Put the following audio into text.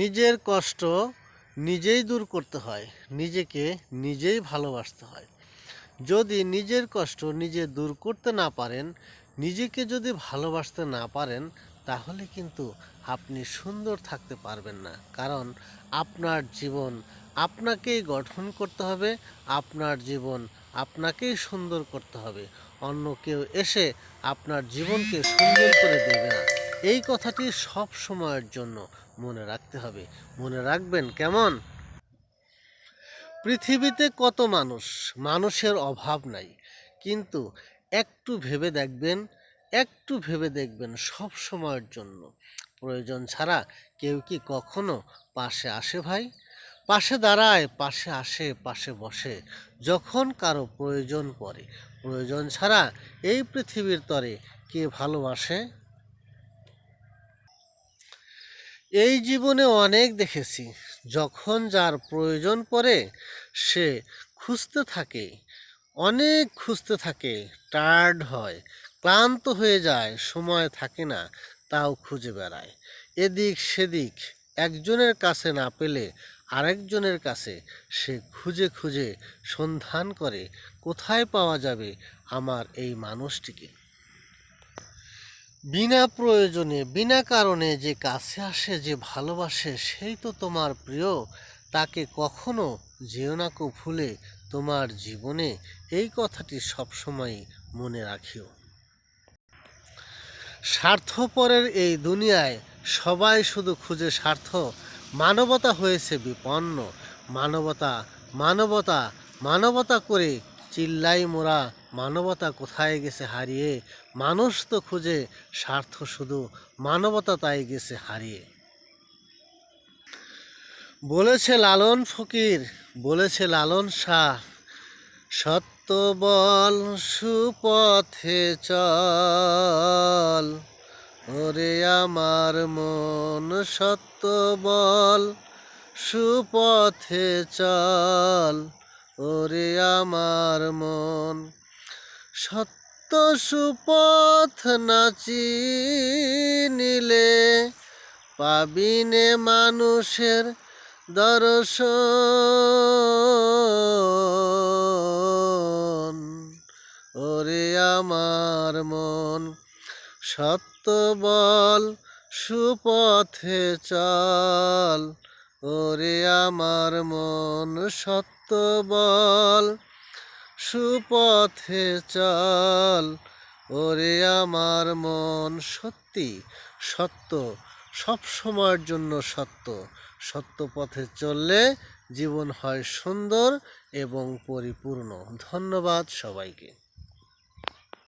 নিজের কষ্ট নিজেই দূর করতে হয়, নিজেকে নিজেই ভালোবাসতে হয়। যদি নিজের কষ্ট নিজে দূর করতে না পারেন, নিজেকে যদি ভালোবাসতে না পারেন, তাহলে কিন্তু আপনি সুন্দর থাকতে পারবেন না। কারণ আপনার জীবন আপনাকেই গঠন করতে হবে, আপনার জীবন আপনাকেই সুন্দর করতে হবে। অন্য কেউ এসে আপনার জীবনকে সুন্দর করে দেবে না। এই কথাটি সব সময়ের জন্য মনে রাখতে হবে। মনে রাখবেন, কেমন? পৃথিবীতে কত মানুষ, মানুষের অভাব নাই। কিন্তু একটু ভেবে দেখবেন, একটু ভেবে দেখবেন সব সময়ের জন্য। প্রয়োজন ছাড়া কেউ কি কখনো পাশে আসে ভাই? পাশে দাঁড়ায়, পাশে আসে, পাশে বসে। যখন কারও প্রয়োজন পড়ে, প্রয়োজন ছাড়া এই পৃথিবীর তরে কে ভালোবাসে? এই জীবনে অনেক দেখেছি, যখন যার প্রয়োজন পড়ে সে খুঁজতে থাকে, অনেক খুঁজতে থাকে টায়ার্ড হয়, ক্লান্ত হয়ে যায়, সময় থাকে না, তাও খুঁজে বেড়ায়। এদিক সেদিক একজনের কাছে না পেলে আরেকজনের কাছে সে খুঁজে খুঁজে সন্ধান করে, কোথায় পাওয়া যাবে আমার এই মানুষটিকে। বিনা প্রয়োজনে, বিনা কারণে যে কাছে আসে, যে ভালোবাসে, সেই তো তোমার প্রিয়। তাকে কখনো যেও না কো ভুলে তোমার জীবনে এই কথাটি সবসময় মনে রাখিও। স্বার্থপরের এই দুনিয়ায় সবাই শুধু খুঁজে স্বার্থ। মানবতা হয়েছে বিপন্ন। মানবতা মানবতা মানবতা করে চিল্লাই মোরা মানবতা কোথায় গেছে হারিয়ে? মানুষ তো খুঁজে, স্বার্থ শুধু মানবতা তাই গেছে হারিয়ে। বলেছে লালন ফকির, বলেছে লালন শাহ, সত্য বল সুপথে চল। ওরে আমার মন সত্য বল সুপথে চল। ওরে আমার মন সত্য সুপথ নাচি নিলে পাবিনে মানুষের দর্শন। ওরে আমার মন, সত্য বল, সুপথে চল। ওরে আমার মন, সত্য বল সুপথে চল। ওরে আমার মন সত্যি সত্য, সব সময়ের জন্য সত্য। সত্য পথে চললে জীবন হয় সুন্দর এবং পরিপূর্ণ। ধন্যবাদ সবাইকে।